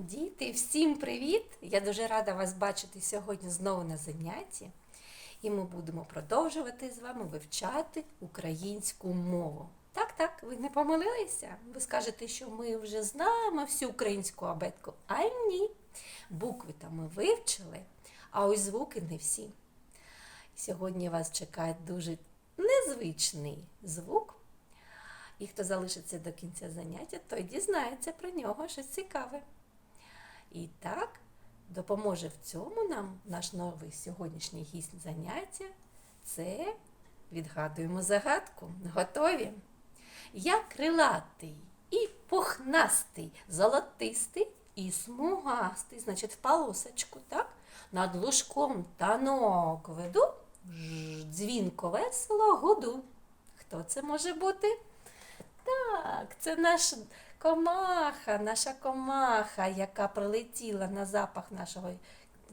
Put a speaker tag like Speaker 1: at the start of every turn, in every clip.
Speaker 1: Діти, всім привіт! Я дуже рада вас бачити сьогодні знову на занятті. І ми будемо продовжувати з вами вивчати українську мову. Так, так, ви не помилилися? Ви скажете, що ми вже знаємо всю українську абетку. А ні. Букви там ми вивчили, а ось звуки не всі. Сьогодні вас чекає дуже незвичний звук. І хто залишиться до кінця заняття, той дізнається про нього щось цікаве. І так, допоможе в цьому нам наш новий сьогоднішній гість заняття. Це відгадуємо загадку. Готові? Я крилатий і пухнастий, золотистий і смугастий, значить, в полосочку, так? Над лужком танок веду, дзвінко весело гуду. Хто це може бути? Так, це наш комаха, наша комаха, яка прилетіла на запах нашої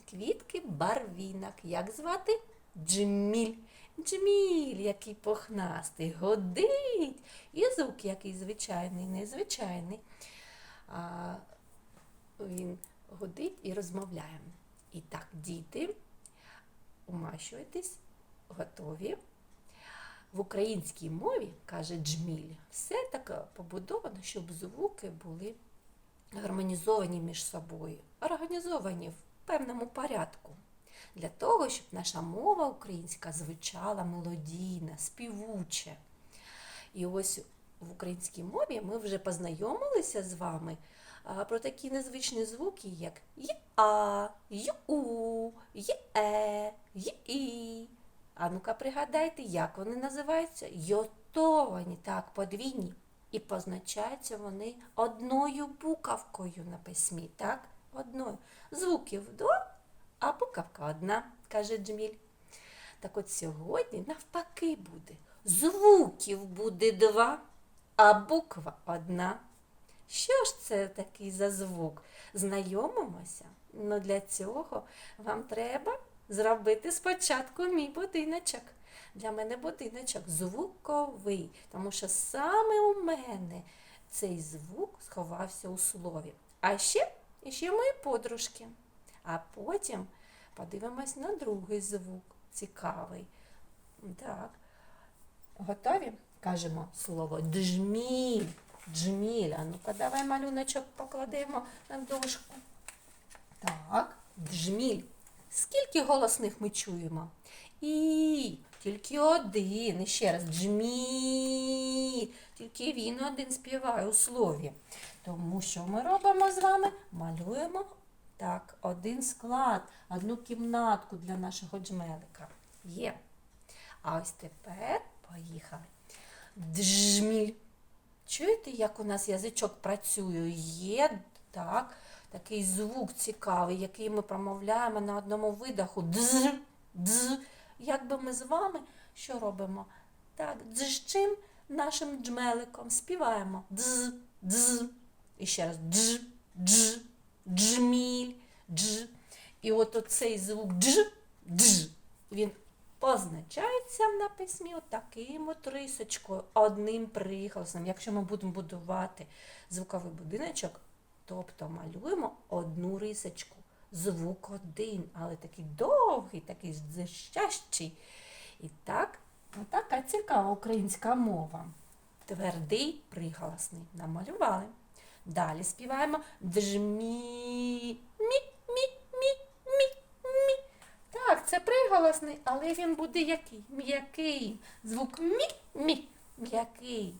Speaker 1: квітки барвінок. Як звати? Джміль. Джміль, який пухнастий, годить. І звук який звичайний, незвичайний. А, він годить і розмовляє. І так, діти, умащуйтесь, готові. В українській мові, каже Джміль, все таке побудовано, щоб звуки були гармонізовані між собою, організовані в певному порядку. Для того, щоб наша мова українська звучала мелодійна, співуча. І ось в українській мові ми вже познайомилися з вами про такі незвичні звуки, як й-а, й-у, й-е, й-і. А ну-ка пригадайте, як вони називаються? Йотовані, так, подвійні. І позначаються вони одною буковкою на письмі, так? Одною. Звуків два, а буковка одна, каже Джміль. Так от сьогодні навпаки буде. Звуків буде два, а буква одна. Що ж це такий за звук? Знайомимося? Ну для цього вам треба зробити спочатку мій будиночок. Для мене будиночок звуковий, тому що саме у мене цей звук сховався у слові. А ще, ще мої подружки. А потім подивимось на другий звук, цікавий. Так. Готові? Кажемо слово джміль. Джміль. А ну-ка, давай малюночок покладемо на дошку. Так, джміль. Скільки голосних ми чуємо? І тільки один. І ще раз джміль. Тільки він один співає у слові. Тому що ми робимо з вами? Малюємо так, один склад, одну кімнатку для нашого джмелика. Є. А ось тепер поїхали. Джміль. Чуєте, як у нас язичок працює? Є так, такий звук цікавий, який ми промовляємо на одному видаху. Дз, дз. Як би ми з вами що робимо? Так, дзжчим нашим джмеликом співаємо. Дз, дз. І ще раз дж, дж, джміль, дж. І от оцей звук дж, дж, він позначається на письмі таким от рисочкою, одним приголосним. Якщо ми будемо будувати звуковий будиночок, тобто малюємо одну рисочку. Звук один, але такий довгий, такий зищащий. І так, така цікава українська мова. Твердий приголосний намалювали. Далі співаємо джмі, мі, мі, мі, мі, мі. Так, це приголосний, але він буде який? М'який. Звук мі, мі, м'який.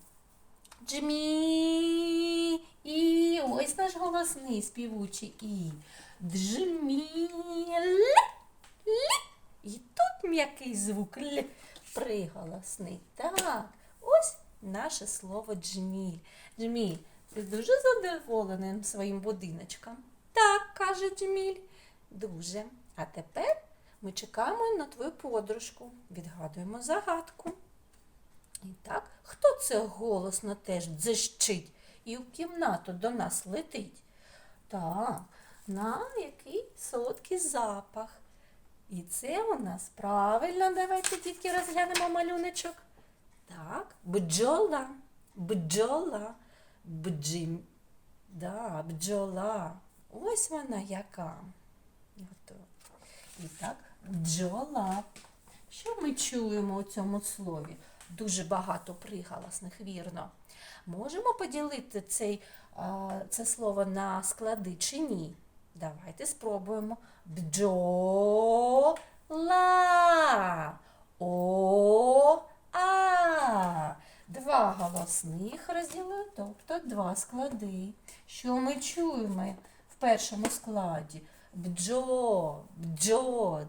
Speaker 1: Джмі. І ось наш голосний співучий і. Джмі. І тут м'який звук Л. Приголосний. Так, ось наше слово джміль. Джміль, ти дуже задоволений своїм будиночком? Так, каже Джміль. Дуже. А тепер ми чекаємо на твою подружку. Відгадуємо загадку. І так, хто це голосно теж дзищить і в кімнату до нас летить? Так, на який солодкий запах. І це у нас правильно, давайте тільки розглянемо малюночок. Так, бджола, бджола, бджим, да, бджола. Ось вона яка. І так, бджола. Що ми чуємо у цьому слові? Дуже багато приголосних, вірно. Можемо поділити цей, це слово на склади чи ні? Давайте спробуємо. Бджола. О, а. Два голосних розділили, тобто два склади. Що ми чуємо в першому складі? Бджо, бджо.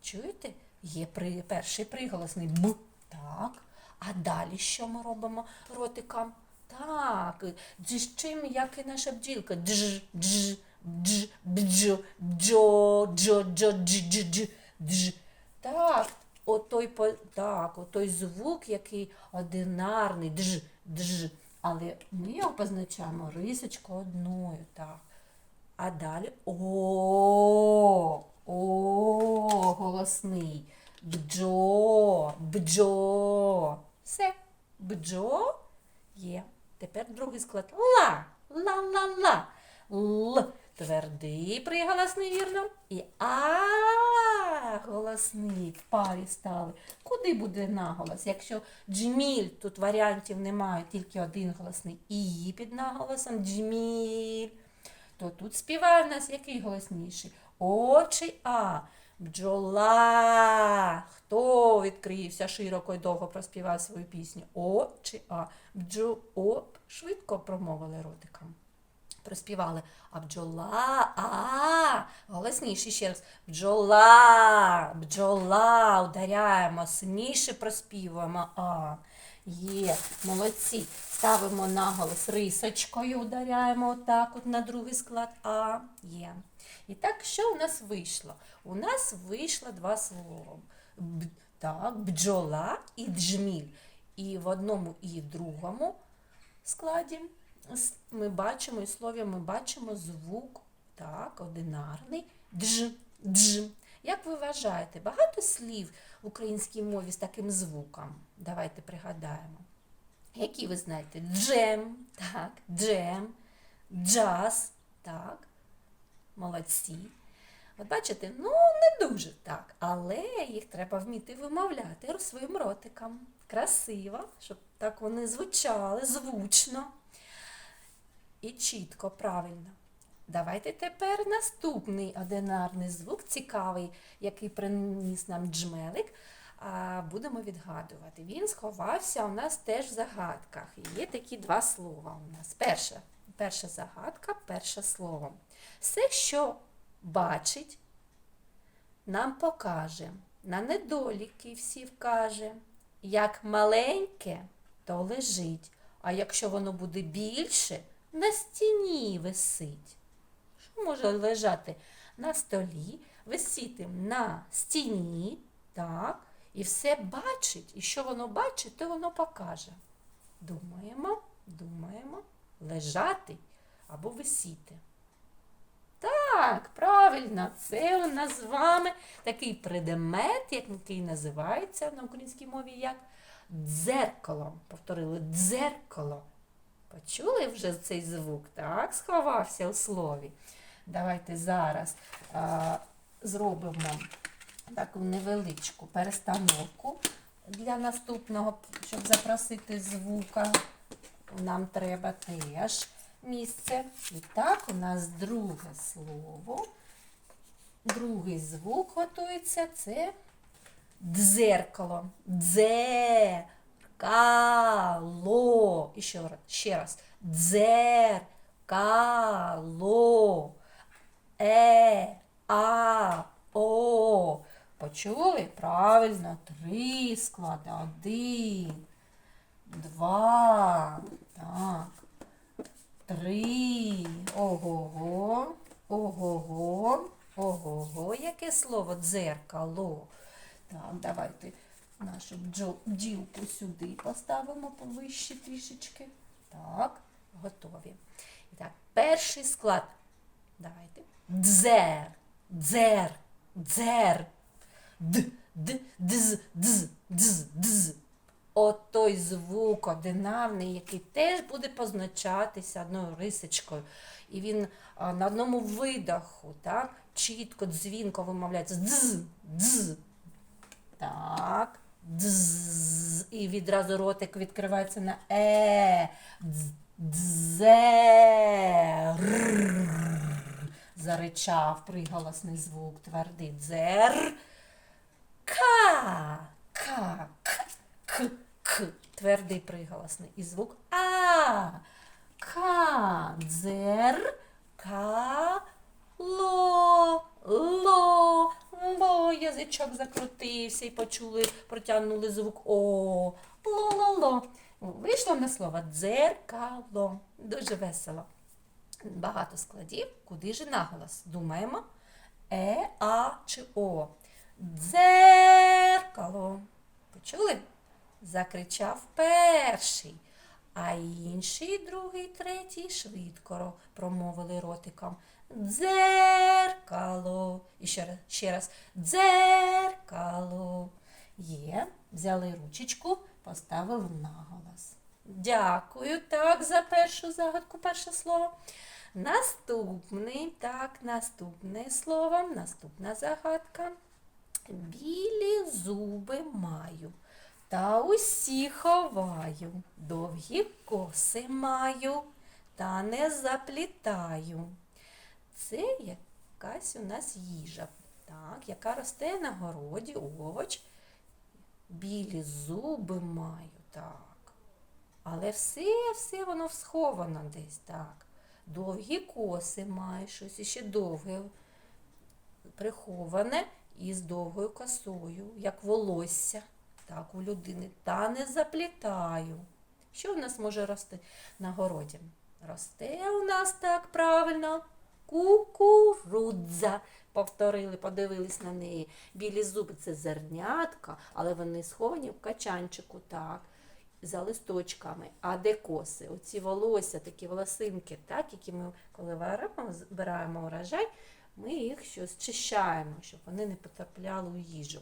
Speaker 1: Чуєте? Є при, перший приголосний б. Так. А далі що ми робимо ротиком? Так, дзищим, як і наша бджілка. Дж, дж, дж, бджо, бджо, джо, джо, дж, дж, дж, дж. Так, отой, так, отой звук, який одинарний, дж, дж. Але ми його позначаємо рисочкою одною, так. А далі о, о, голосний. Бджо, бджо. Все. Бджо є. Тепер другий склад. Ла, ла, ла, ла. Л. Твердий приголосний вірно. І а голосний в парі стали. Куди буде наголос? Якщо джміль, тут варіантів немає, тільки один голосний. І під наголосом джміль то тут співає в нас який голосніший? О чи А. Бджола. Хто відкрився широко і довго проспівав свою пісню? О чи А. Бджо оп, Швидко промовили ротиком. Проспівали. А бджола. А. Голосніше ще раз. Бджола. Бджола. Ударяємо. Сильніше проспівуємо. А. Є, молодці. Ставимо наголос рисочкою, ударяємо отак от на другий склад А. Є. І так, що у нас вийшло? У нас вийшло два слова. Б, так, бджола і джміль. І в одному, і в другому складі ми бачимо, і слові ми бачимо звук, так, одинарний, дж, дж. Як ви вважаєте, багато слів в українській мові з таким звуком? Давайте пригадаємо. Які ви знаєте? Джем, так, джем, джаз, так, молодці. От бачите, ну не дуже так, але їх треба вміти вимовляти своїм ротиком. Красиво, щоб так вони звучали, звучно і чітко, правильно. Давайте тепер наступний одинарний звук, цікавий, який приніс нам джмелик. Будемо відгадувати. Він сховався у нас теж в загадках. Є такі два слова у нас. Перше, перша загадка, перше слово. Все, що бачить, нам покаже, на недоліки всі вкаже. Як маленьке, то лежить, а якщо воно буде більше, на стіні висить. Що може лежати на столі, висіти на стіні, так, і все бачить, і що воно бачить, то воно покаже. Думаємо, думаємо, лежати або висіти. Так, правильно, це у нас з вами такий предмет, який називається на українській мові як дзеркало. Повторили дзеркало. Почули вже цей звук? Так, сховався у слові. Давайте зараз а, зробимо таку невеличку перестановку для наступного, щоб запросити звука. Нам треба теж місце. І так, у нас друге слово. Другий звук готується. Це дзеркало. Дзеркало. І ще раз. Ще раз. Дзеркало. Е, а, о. Почули? Правильно. Три склади. Один. Два. Так. Три. Ого-го. Ого-го. Ого-го. Яке слово дзеркало? Так, давайте нашу бджілку сюди поставимо повище трішечки. Так, готові. І так, перший склад. Давайте. Дзер, дзер, дзер. Д, д, дз, дз, дз, дз. от той звук одинавний, який теж буде позначатися одною рисочкою. І він на одному видаху, так, чітко, дзвінко вимовляється. Дз, дз. Так. Дз. І відразу ротик відкривається на е. Дз, Дзе. Заричав приголосний звук, твердий дзер. Ка. Ка. К. К. К. Твердий приголосний. І звук А. Ка. Дзер. Ка. Ло. Ло. Ло. Язичок закрутився і почули, протягнули звук О. Ло-ло-ло. Вийшло на слово дзеркало. Дуже весело. Багато складів. Куди ж наголос? Думаємо. Е, А чи О. Дзеркало. Почули? Закричав перший. А інший, другий, третій швидко промовили ротиком. Дзеркало. І ще раз, ще раз. Дзеркало. Є. Взяли ручечку, поставили наголос. Дякую так за першу загадку, перше слово. Наступний, так, наступне слово, наступна загадка. Білі зуби маю, та усі ховаю, довгі коси маю, та не заплітаю. Це якась у нас їжа, так, яка росте на городі, овоч. Білі зуби маю, так. Але все, все воно сховано десь, так. Довгі коси має, щось іще довге, приховане і з довгою косою, як волосся, так, у людини. Та не заплітаю. Що в нас може рости на городі? Росте у нас так правильно. Кукурудза. Повторили, подивились на неї. Білі зуби це зернятка, але вони сховані в качанчику, так, за листочками. А де коси? Оці волосся, такі волосинки, так, які ми, коли варимо, збираємо урожай, ми їх щось чищаємо, щоб вони не потрапляли у їжу.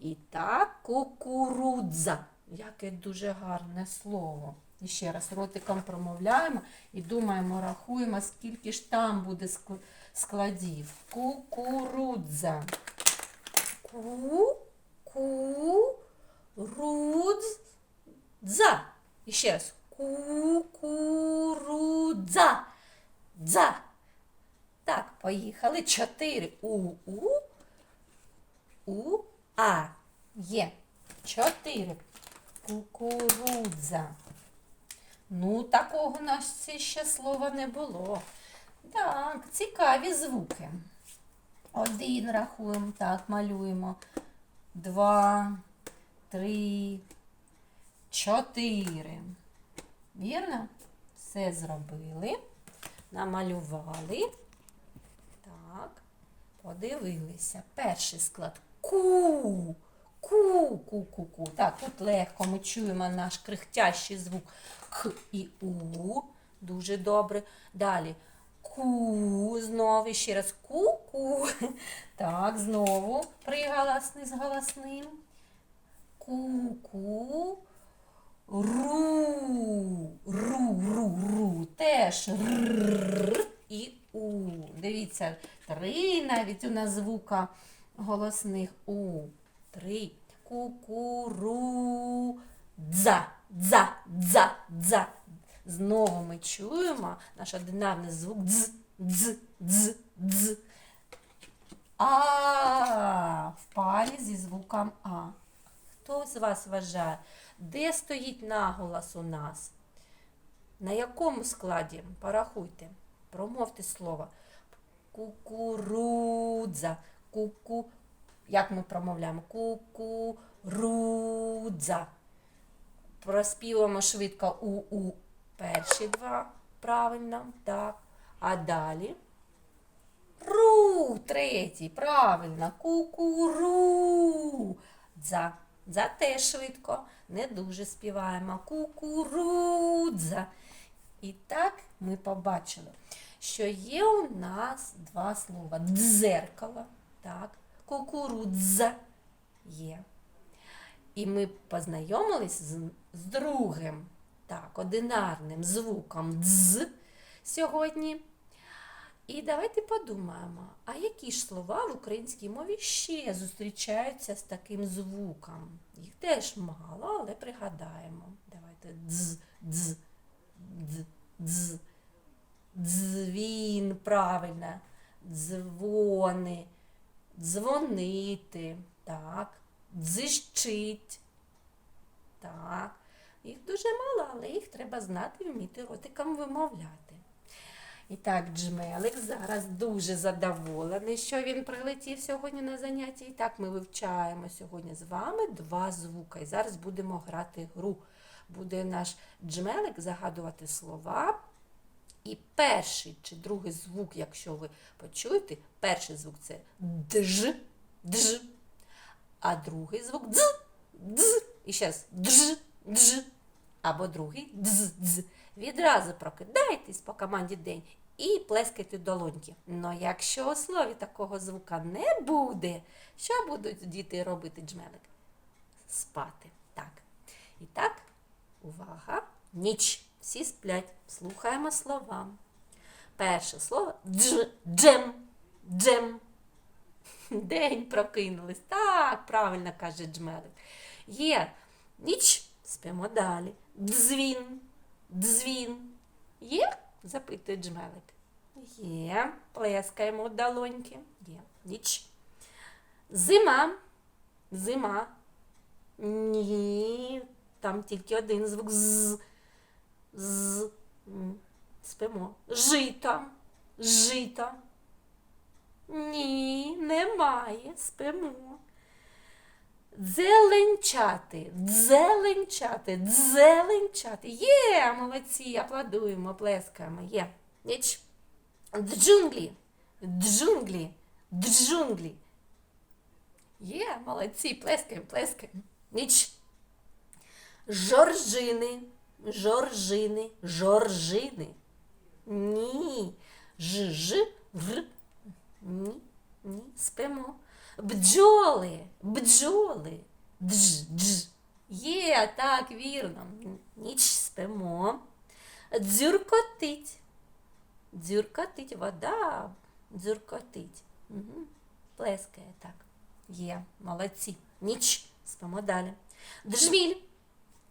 Speaker 1: І так, кукурудза. Яке дуже гарне слово. І ще раз ротиком промовляємо і думаємо, рахуємо, скільки ж там буде складів. Кукурудза. Ку, ку, рудз, дза. І ще раз. Кукурудза. Дза. Так, поїхали. Чотири. У, у, у, а. Є. Чотири. Кукурудза. Ну, такого у нас ще слова не було. Так, цікаві звуки. Один рахуємо, так, малюємо. Два, три, чотири. Вірно? Все зробили. Намалювали. Так, подивилися. Перший склад. Ку. Ку, ку, ку, ку. Так, тут легко ми чуємо наш крихтящий звук К і У. Дуже добре. Далі. Ку. Знову ще раз ку-ку. Так, знову приголосний з голосним. Ку-ку. Ру. Ру, ру, ру. Теж р і у. Дивіться, три навіть у нас звука голосних у. Три. Кукуру. Дза, дза, дза, дза. Знову ми чуємо наш одинарний звук дз, дз, дз, дз. А в парі зі звуком А. Хто з вас вважає, де стоїть наголос у нас? На якому складі? Порахуйте. Промовте слово. Кукурудза. Куку. Як ми промовляємо? Кукурудза. Проспіваємо швидко у-у. Перші два. Правильно. Так. А далі. Ру, третій, правильно. Кукуру. Дза. Дза теж швидко. Не дуже співаємо. Кукурудза. І так ми побачили, що є у нас два слова. Дзеркало. Так. Кукурудза є. І ми познайомились з, з другим, так, одинарним звуком дз сьогодні. І давайте подумаємо, а які ж слова в українській мові ще зустрічаються з таким звуком? Їх теж мало, але пригадаємо. Давайте дз, дз, дз, дз. Дзвін, правильно, дзвони, дзвонити, так, дзищить. Так. Їх дуже мало, але їх треба знати і вміти ротиком вимовляти. І так, Джмелик зараз дуже задоволений, що він прилетів сьогодні на заняття. І так, ми вивчаємо сьогодні з вами два звука. І зараз будемо грати гру. Буде наш Джмелик загадувати слова. І перший чи другий звук, якщо ви почуєте, перший звук це дж, дж, а другий звук дз, дз. І ще раз дж, дж. Або другий дз, дз. Відразу прокидайтесь по команді день і плескайте долоньки. Но якщо у слові такого звука не буде, що будуть діти робити джмелик? Спати. Так. І так, увага, ніч. Всі сплять. Слухаємо слова. Перше слово дж, джем, джем. День прокинулись. Так, правильно каже Джмелик. Є ніч, спимо далі. Дзвін, дзвін. Є? запитує Джмелик. Є. Плескаємо долоньки. Є. Ніч. Зима. Зима. Ні. Там тільки один звук з. З. Спимо. Жито. Жито. Ні, немає. Спимо. Дзеленчати, дзеленчати, дзеленчати. Є, молодці, аплодуємо, плескаємо. Є. Ніч. Джунглі, джунглі, джунглі. Є, молодці, плескаємо, плескаємо. Ніч. Жоржини, жоржини, жоржини. Ні. Ж, ж, в. Ні, ні, спимо. Бджоли, бджоли. Дж, дж. Є, так, вірно. Ніч спимо. Дзюркотить. Дзюркотить, вода. Дзюркотить. Угу. Плескає так. Є, молодці. Ніч. Спимо далі. Джміль.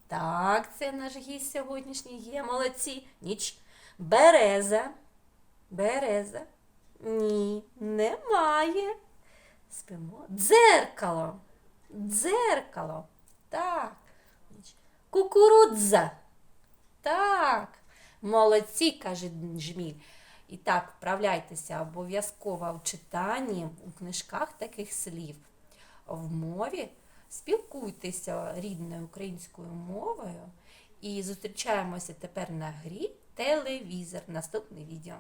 Speaker 1: Так, це наш гість сьогоднішній є. Молодці. Ніч. Береза. Береза. Ні, немає. Спимо. Дзеркало. Дзеркало. Так. Кукурудза. Так. Молодці, каже Жміль. І так, вправляйтеся обов'язково в читанні у книжках таких слів. В мові спілкуйтеся рідною українською мовою і зустрічаємося тепер на грі телевізор. Наступне відео.